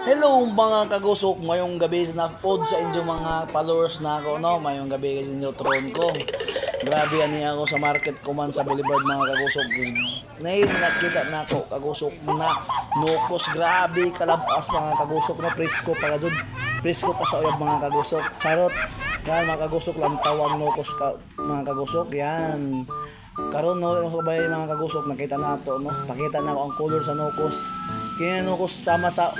Hello mga kagusok, mayong gabi na pod sa inyo mga followers na ako no, mayong gabi sa inyo tron ko. Grabe ani ako sa market ko man sa Boulevard mga kagusok. Ngayon nakita na ako kagusok na nukos grabe kalabas mga kagusok no presko pa jud. Presko pa sa uyab mga kagusok. Charot. Yan mga kagusok lang tawang nukos ka, mga kagusok. Yan. Karon no, sabay mga kagusok nakita na to no. Pakita na ako ang color sa nukos. Kaya nukos sama sa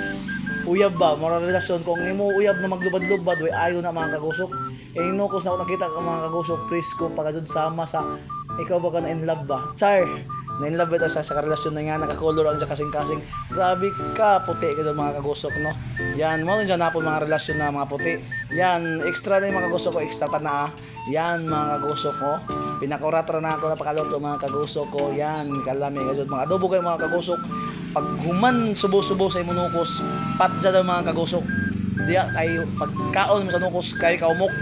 uyab ba, mara relasyon kung imo uyab na maglubad-lubad way ayo na mga kagusok. Eh nukos na ako nakita ka mga kagusok presko pagkasud sama sa ikaw ba ka na in love ba? Char. Na in love ito sa, sa karelasyon na nga nakakolor ang sa kasing-kasing. Grabe ka, puti ka dyan mga kagusok, no? Yan, mo dyan na po mga relasyon na mga puti. Yan, extra na yung mga kagusok ko, extra pa na ah. Yan, mga kagusok ko. Pinakuratra na ako na pakaluto mga kagusok ko. Yan, kalami ka dyan. Mga adobo kayo mga kagusok. Pag human subo-subo sa imunukos, pat dyan ang mga kagusok. Diya kayo, pagkaon mo sa nukos, kayo kaumok.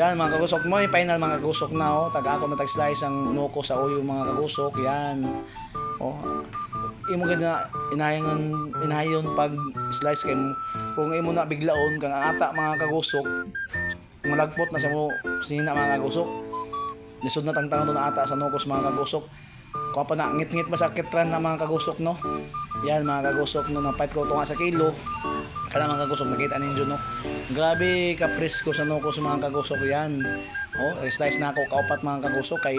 Yan mga kagusok mo, yung final mga kagusok na oh. Taga ako na tag-slice ang nuko sa uyo mga kagusok. Yan. Oh. Imo gid na inayon inayon pag slice kay mo. Kung imo na biglaon kang ata mga kagusok, malagpot na sa mo sinina mga kagusok. Lisod na tangtang na ata sa nukos mga kagusok. Kuha pa na ngit-ngit masakit ran na mga kagusok no. Yan mga kagusok no napait ko tunga sa kilo. Kala mga kagusok nakita ninyo no. Grabe ka presko sa nuko sa mga kagusok yan. Oh, slice na ako kaupat mga kagusok kay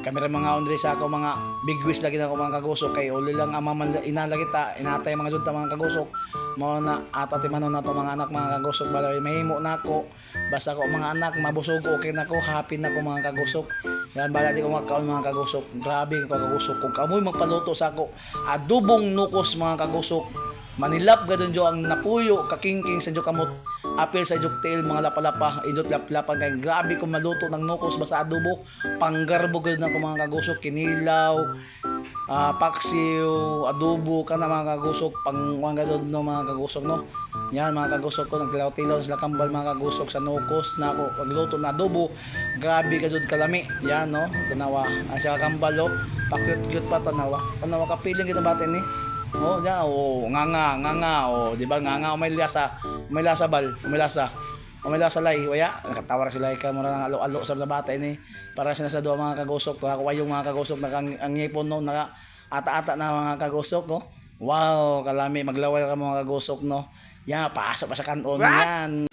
kamera mga ondre sa ako mga big wish lagi na ako mga kagusok kay uli lang ama man inalagi ta inatay mga junta mga kagusok mo na ata ti manon na to mga anak mga kagusok balay mahimo na ako. Basta ko mga anak mabusog okay na ko happy na ko mga kagusok yan bala di ko makaon mga kagusok grabe ko kagusok kung kamoy magpaluto sa ako adubong nukos mga kagusok Manilap gadon jo ang napuyo kakingking sa jo kamot apil sa juk tail mga lapalapa indot laplapan. Kay grabe ko maluto ng nukos basta adobo panggarbo na ko mga kagusok kinilaw ah paksiw adobo kana mga kagusok pang mga gadon no mga kagusok no? Yan mga kagusok ko nagtilaw-tilaw sila kambal mga kagusok sa nukos na ako pagluto na adobo. Grabe kasud kalami. Yan no? Tanawa. Ang sa kambal oh. Pakyut-kyut pa tanawa. Tanawa kapiling kita batin ni Oh, ya, oh, nga nga, nga nga, oh, di ba nga nga, may lasa, may lasa bal, may lasa. O may lasa lay, waya, nakatawa sila ka mo nang alo-alo sa labata ini. Para sila sa duha mga kagusok, to ako yung mga kagusok na ang, ang ngipon no, naka ata-ata na mga kagusok no. Wow, kalami maglaway ka mga kagusok no. Ya, pasok pa sa kanon yan.